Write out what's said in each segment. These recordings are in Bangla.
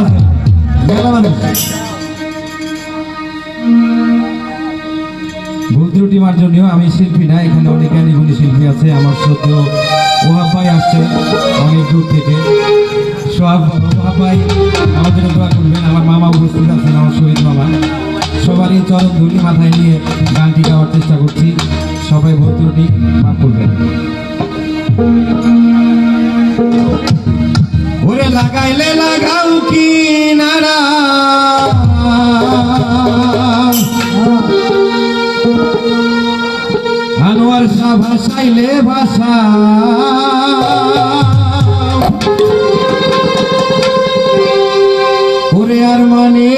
আছে। মেলা মানুষ ভুল ত্রুটি মার্জনীয় আমি শিল্পী না, এখানে অনেক জ্ঞানী শিল্পী আছে, আমার সত্য ওহাব ভাই আসছে, অনেক দূর থেকে। সব ভাই আমার জন্য দোয়া করবেন, আমার মামা উপস্থিত আছেন, আমার শহীদ মামা। সবারই চরম ধুলি মাথায় নিয়ে গানটি গাওয়ার চেষ্টা করছি। সবাই ভুল ত্রুটি মাফ করবেন। আনোয়ার ভাষাইলে ভাষা। আর মানে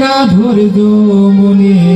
না ধৈর্য মনে।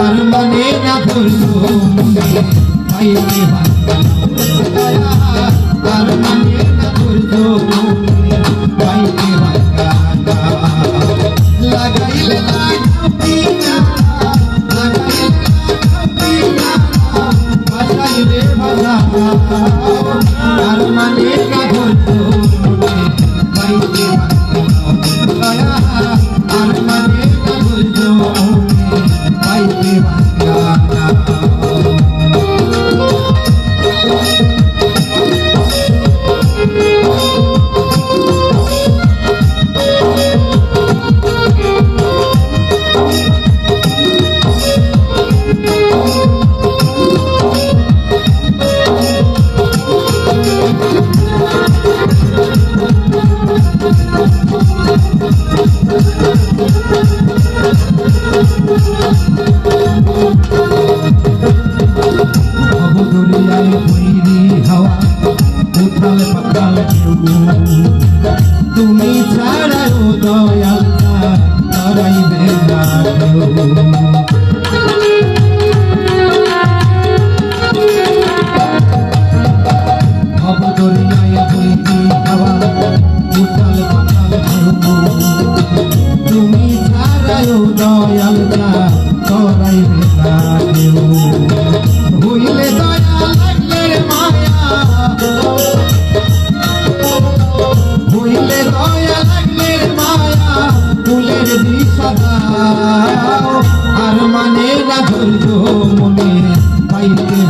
আর মানে না মনে পাইলে আর মানে না মনে পাইলে লাগাইলে লাগাইলে লাগাও পিনা ভাষাই রে ভাষা আর মানে না ধৈর্য মনে পাইতে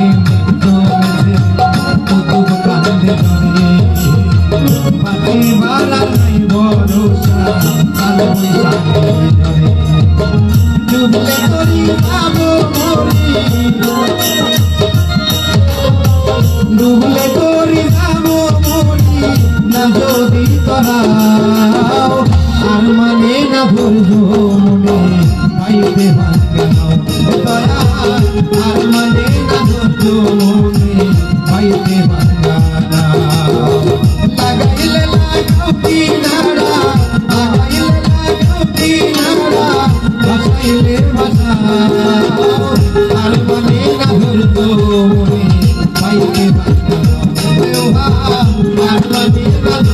মানে পাইতে আর মানে না মনে পাইতে লাগাইলে লাগাও কিনারা লাগাইলে লাগাও কিনারা ভাসাইলে ভাসাও আর মানে না ধৈর্য মনে পাইতে আর মানে না